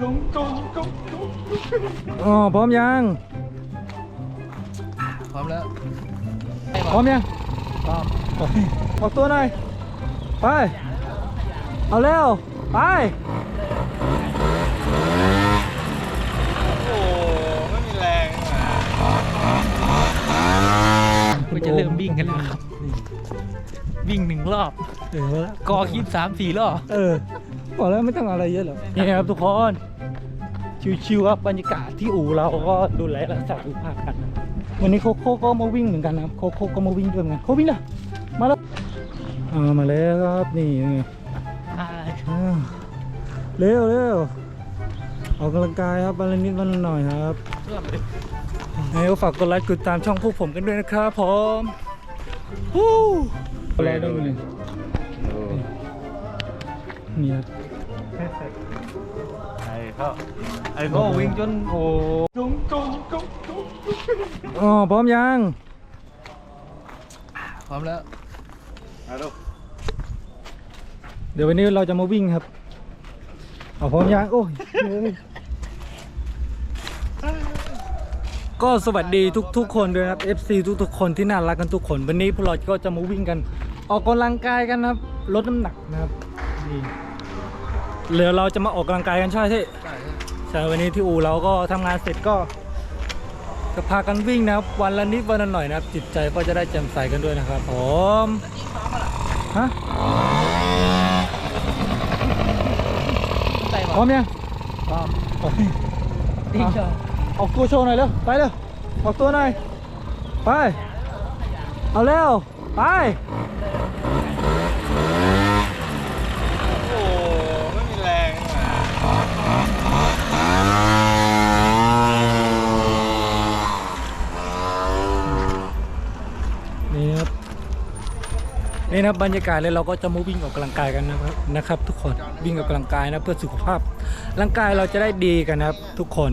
อ๋อพร้อมยังพร้อมแล้วพร้อมยังพร้อมออกตัวหน่อยไป เอาเร็วไปโอ้ไม่มีแรงก็จะเริ่มวิ่งกันแล้วครับ วิ่งหนึ่งรอบ เออกอคิดสามสี่รอบ เออ บอกแล้วไม่ต้องอะไรเยอะหรอกนี่ครับทุกคน ชิวๆครับบรรยากาศที่อู่เราก็ดูแลรักษาสุขภาพกันนะวันนี้โคโค่ก็มาวิ่งเหมือนกันนะครับโคโค่ก็มาวิ่งด้วยเหมือนกันโควิ่งนะมาแล้วอ่ามาแล้วครับนี่ไงอ่าเร็วเร็วออกกำลังกายครับวันละนิดวันละหน่อยครับให้ฝากกดไลค์กดตามช่องพวกผมกันด้วยนะครับผมฮู้อะไรได้เลยนี่ครับ ไอ้เขาไอ้เขาวิ่งจนโอ้อ๋อพร้อมยังพร้อมแล้วเดี๋ยววันนี้เราจะมาวิ่งครับเอาพร้อมยังโอ้ยก็สวัสดีทุกๆ คนด้วยนะครับ FC ทุกๆ คนที่น่ารักกันทุกคน วันนี้พวกเราก็จะมาวิ่งกัน ออกกำลังกายกันนะครับลดน้ำหนักนะครับนี่ เหลือเราจะมาออกกำลังกายกันใช่ไหมที่ใช่ใช่วันนี้ที่อู่เราก็ทำงานเสร็จก็จะพากันวิ่งนะครับ วันละนิดวันละหน่อยนะครับ จิตใจก็จะได้แจ่มใสกันด้วยนะครับผมฮะใส่พร้อมยังพร้อมโอเคดิ้งชอออกตัวโชว์หน่อยเร็วไปเร็วออกตัวหน่อยไปเอาเร็วไป โอ้ไม่มีแรงอะ นี่ครับ นี่นะบบรรยากาศเลยเราก็จะมาวิ่งออกกำลังกายกันนะครับนะครับ ทุกคนวิ่งออกกำลังกายนะเพื่อสุขภาพร่างกายเราจะได้ดีกันนะครับ ทุกคน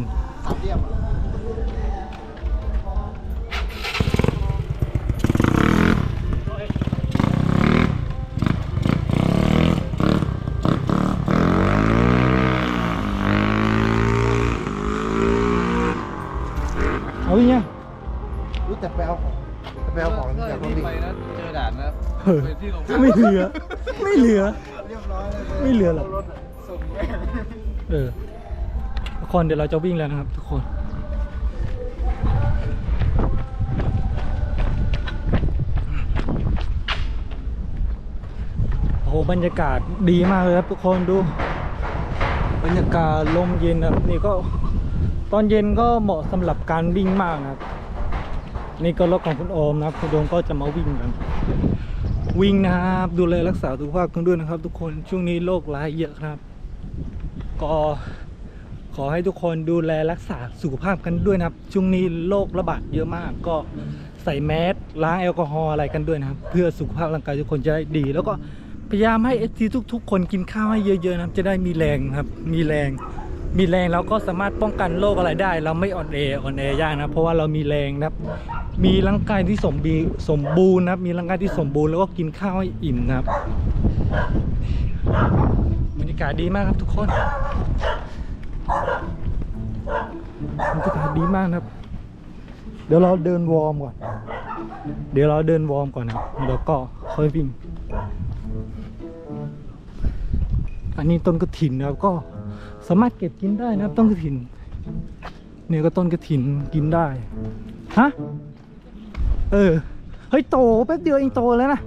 เออไม่เหลือ ไม่เหลือ เรียบร้อยเลยไม่เหลือหรอก รถะส่งแม่งเออทุกคนเดี๋ยวเราจะวิ่งแล้วนะครับ ทุกคน โอ้โหบรรยากาศดีมากเลยครับทุกคนดู บรรยากาศลมเย็นนะครับนี่ก็ตอนเย็นก็เหมาะสำหรับการวิ่งมากนะครับ นี่ก็รถของคุณโอมนะครับคุณโอมก็จะมาวิ่งกัน วิ่งนะครับ ดูแลรักษาสุขภาพกันด้วยนะครับ ทุกคนช่วงนี้โรคร้ายเยอะครับ ก็ขอให้ทุกคนดูแลรักษาสุขภาพกันด้วยนะครับ ช่วงนี้โรคระบาดเยอะมาก ก็ใส่แมสล้างแอลกอฮอล์อะไรกันด้วยนะครับ เพื่อสุขภาพร่างกายทุกคนจะได้ดี แล้วก็พยายามให้เอทีทุก ๆ คนกินข้าวให้เยอะๆนะครับ จะได้มีแรงครับ มีแรง มีแรงเราก็สามารถป้องกันโรคอะไรได้ เราไม่อ่อนแออ่อนแอยากนะเพราะว่าเรามีแรงนะครับ มีร่างกายที่สมบีสมบูรณ์นะครับ มีร่างกายที่สมบูรณ์แล้วก็กินข้าวให้อิ่มนะครับบรรยากาศดีมากครับทุกคนบรรยากาศดีมากครับ เดี๋ยวเราเดินวอร์มก่อน เดี๋ยวเราเดินวอร์มก่อนนะครับแล้วก็ค่อยวิ่ง อันนี้ต้นกระถินนะครับก็สามารถเก็บกินได้นะครับต้นกระถิน เนี่ยก็ต้นกระถินกินได้ ฮะ เออ เฮ้ยโตแป๊บเดียวเองโตแล้วนะ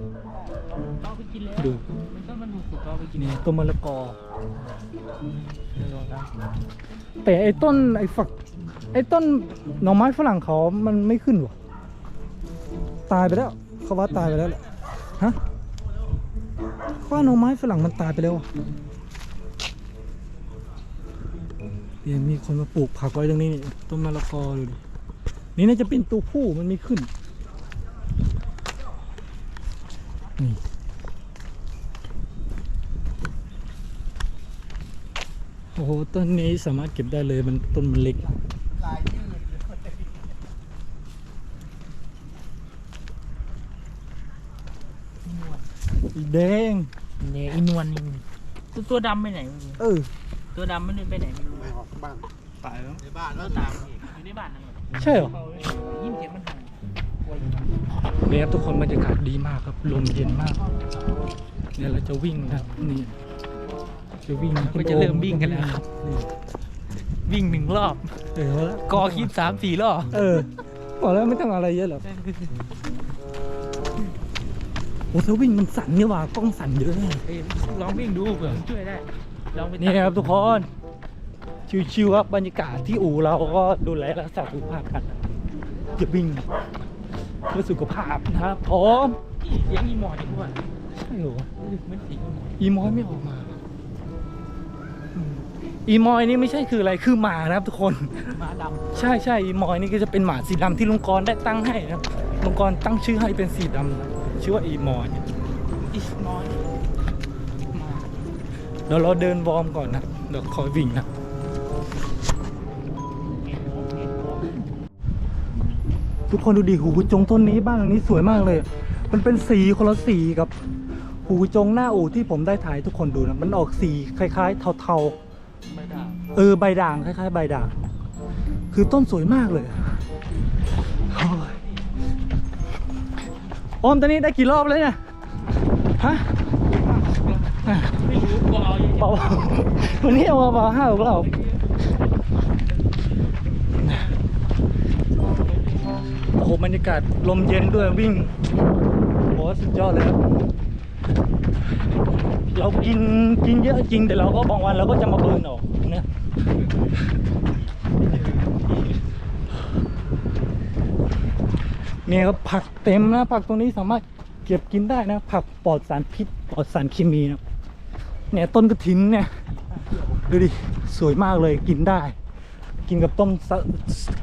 เอาไปกินแล้วดูมันต้องมันถูกสุกเอาไปกินนี่ต้นมะละกอแต่ไอ้ต้นไอ้ฝัก ไอ้ต้นหน่อไม้ฝรั่งเขามันไม่ขึ้นวะตายไปแล้วเขาว่าตายไปแล้วแหละฮะเขาว่าหน่อไม้ฝรั่งมันตายไปแล้วอะเดี๋ยวมีคนมาปลูกผักไว้ตรงนี้นี่ต้นมะละกอดูดินี่น่าจะเป็นตัวผู้มันไม่ขึ้น นี่โอ้โหต้นนี้สามารถเก็บได้เลยมันต้นมันเล็กลายยืดสีแดงเนี่ยอีนวลนี่ตัวตัวดำไปไหนไม่รู้เออตัวดำมันไปไหนไม่รู้อ๋อบ้านตายแล้วในบ้านแล้แล้ววตาตามมอยู่ในบ้านนั่นแหละใช่เหรอ นี่ยครับทุกคนบรรยากาศดีมากครับ ลมเย็นมาก เนี่ยเราจะวิ่งนะครับนี่จะวิ่งก็จะเริ่มวิ่งกันแล้วครับนี่วิ่งหนึ่งรอบเออเอาละกอคลิปสามสี่รอบเออบอกแล้วไม่ต้องอะไรเยอะหรอกโอ้ถ้าวิ่งมันสั่นนี่หว่ากล้องสั่นเยอะเลยเอ้ยลองวิ่งดูเผื่อมันช่วยได้ลองไปนี่ครับทุกคนชิวๆครับบรรยากาศที่อู่เราก็ดูแลรักษาสุขภาพกันจะวิ่ง เพื่อสุขภาพนะครับพร้อมเสียงอีหมอดีกว่าใช่เหรอเหมือนเสียงอีหมออีมอยไม่ออกมาอืมอีมอยนี่ไม่ใช่คืออะไรคือหมานะครับทุกคนหมาดใช่ใช่อีมอยนี่ก็จะเป็นหมาสีดำที่ลุงกรณ์ได้ตั้งให้นะครับลุงกรณ์ตั้งชื่อให้เป็นสีดำชื่อว่าอีมอยำอิสมอยมาเดี๋ยวเราเดินวอร์มก่อนนะเดี๋ยวคอยวิ่งนะ ทุกคนดูดิหูจงต้นนี้บ้านหลังนี้สวยมากเลย มันเป็นสีคนละสีกับ หูจงหน้าอู่ที่ผมได้ถ่ายให้ทุกคนดูนะมันออกสีคล้ายๆ เทาๆไม่ได้เออใบด่างคล้ายๆ ใบด่าง คือต้นสวยมากเลยโอ้ยโอมตอนนี้ได้กี่รอบแล้วเนี่ยฮะไม่รู้กอยังเปล่าวันนี้เอามาเปล่าห้าหกรอบโอ้โหบรรยากาศลมเย็นด้วยวิ่งโอ้สุดยอดเลยครับ เรากินกินเยอะจริงแต่เราก็บางวันเราก็จะมาเบิร์นออกนะเนี่ยครับผักเต็มนะ ผักตรงนี้สามารถเก็บกินได้นะ ผักปลอดสารพิษปลอดสารเคมีนะเนี่ยต้นกระถินเนี่ย ดูดิ สวยมากเลยกินได้ กินกับต้มสะ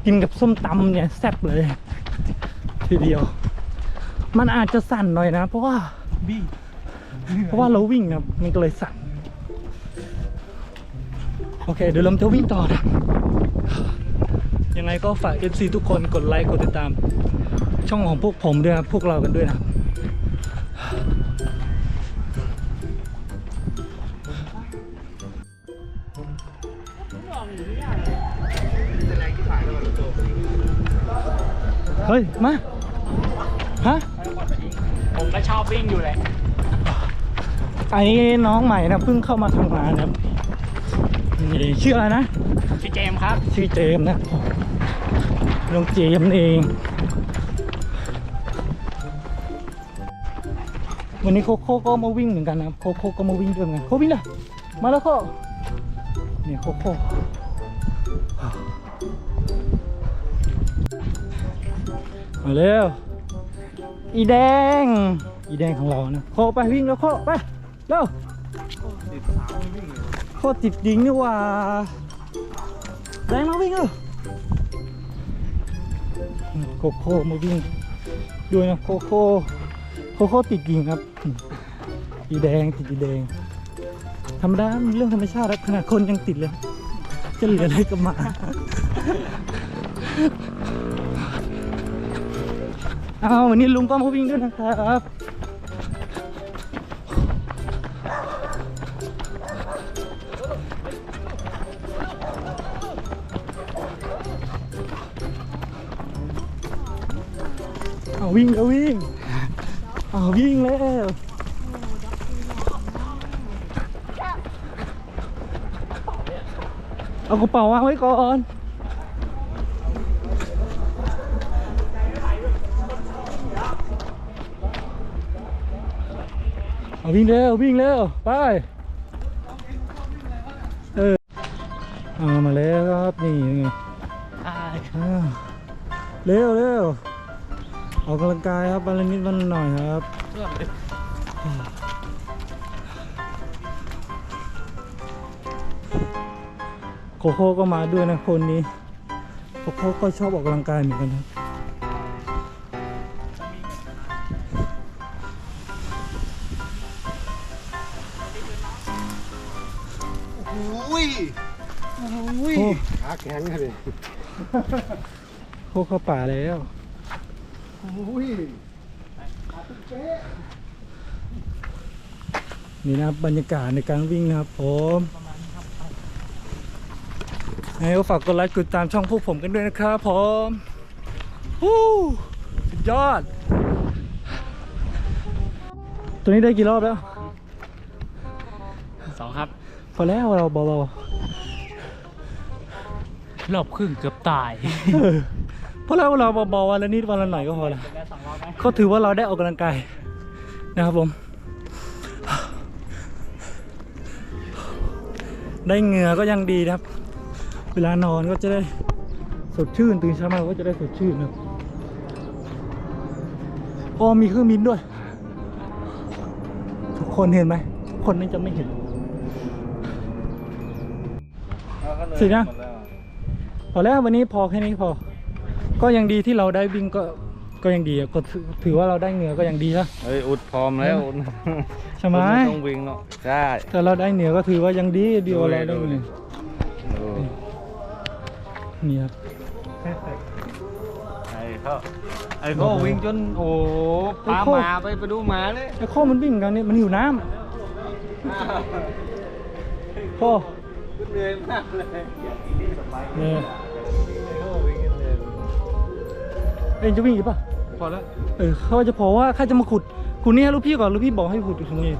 กินกับส้มตำเนี่ยแซ่บเลย ทีเดียว มันอาจจะสั่นหน่อยนะ เพราะว่าบี้เพราะว่าเราวิ่งนะมันก็เลยสั่น โอเค เดี๋ยวเราจะวิ่งต่อนะยังไงก็ฝาก FC ทุกคนกดไลค์กดติดตาม ช่องของพวกผมด้วยนะพวกเรากันด้วยนะ เฮ้ย มา ฮะ ผมก็ชอบวิ่งอยู่เลยอันนี้น้องใหม่นะเพิ่งเข้ามาทำงานนะครับนี่ชื่ออะไรนะ ชื่อเจมส์ครับ ชื่อเจมส์นะน้องเจมส์นี่เอง วันนี้โคโค่ก็มาวิ่งเหมือนกันนะครับโคโค่ก็มาวิ่งด้วยเหมือนกันโควิ่งเลยมาแล้วโคเนี่ยโคโค่ มาเร็ว อีแดง อีแดงของเรานะโคไปวิ่งแล้วโคไป เร็วติดสาวไม่วิ่งเลยโคติดดิงนี่ว่า แดงมาวิ่งเออโคโคมาวิ่งด้วยนะโคโคโคโคติดยิงครับ อีแดงติดอีแดง ธรรมดามันเรื่องธรรมชาติครับขนาดคนยังติดเลย จะเหลืออะไรกับหมา เอาวันนี้ลุงก็มาวิ่งด้วยนะครับเอาวิ่งเอาวิ่ง เอาวิ่งแล้วเอากระเป๋าวางไว้ก่อน เอาวิ่งเร็ววิ่งเร็วไปเออเอามาแล้วครับนี่ไงอ่าอ่าเร็วเร็วออกกำลังกายครับวันละนิดวันละหน่อยครับเพื่อนเลยโคโค่ก็มาด้วยนะคนนี้ โคโค่ก็ชอบออกกำลังกายเหมือนกันนะ อุ้ยอุ้ยโอ้ ขาแข็งเลยโคเข้าป่าแล้ว อุ้ยนี่นะครับบรรยากาศในการวิ่งนะครับผมประมาณนี้ครับยังไงก็ฝากกดไลค์กดติดตามช่องพวกผมกันด้วยนะครับผมฮู้สุดยอด ตัวนี้ได้กี่รอบแล้ว สองครับ พอแล้วเราเบารอบครึ่งเกือบตายๆเออพอแล้วเราเบาๆวันละนิดวันละหน่อยก็พอละเขาถือว่าเราได้ออกกำลังกายนะครับผม ได้เหงื่อก็ยังดีนะครับ เวลานอนก็จะได้สดชื่นตื่นเช้ามาก็จะได้สดชื่นนะครับพอมีเครื่องบินด้วย ทุกคนเห็นไหมทุกคนนี่จะไม่เห็น สินะพอแล้ววันนี้พอแค่นี้พอ ก็ยังดีที่เราได้วิ่งก็ก็ยังดีอะก็ถือถือว่าเราได้เหงื่อก็ยังดีนะ เฮ้ยอุดพร้อมแล้วอุดใช่ไหม อุดต้องวิ่งเนาะใช่แต่เราได้เหนือก็ถือว่ายังดีดีกว่าเราดูได้ดิเหนือเออนี่ครับไอ้เขาไอ้เขาวิ่งจนโอ้ปลาหมาไปไปดูหมาเลยไอ้ข้อมันวิ่งกันนี่มันหิวน้ำพ่อ เหนื่อยมากเลยเนี่ยเขาวิ่งกันเลยเอ็งจะวิ่งอีกป่ะพอแล้วเออเขาจะพอว่าใครจะมาขุดขุดนี่ให้ลูกพี่ก่อนลูกพี่บอกให้ขุดอยู่ตรงนี้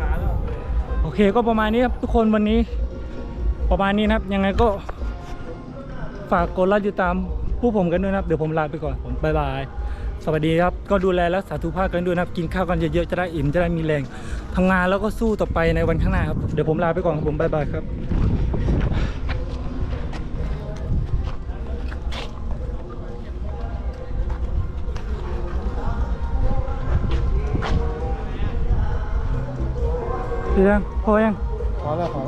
โอเคก็ประมาณนี้ครับทุกคนวันนี้ ประมาณนี้นะครับ ยังไงก็ฝากกดไลค์ติดตามผู้ผมกันด้วยนะครับ เดี๋ยวผมลาไปก่อนผมบายบาย สวัสดีครับ ก็ดูแลและสาธุภาพกันด้วยนะครับ กินข้าวกันเยอะๆ จะได้อิ่ม จะได้มีแรงทำงานแล้วก็สู้ต่อไปในวันข้างหน้าครับ เดี๋ยวผมลาไปก่อนครับผมบายบายครับ เสร็จยังพ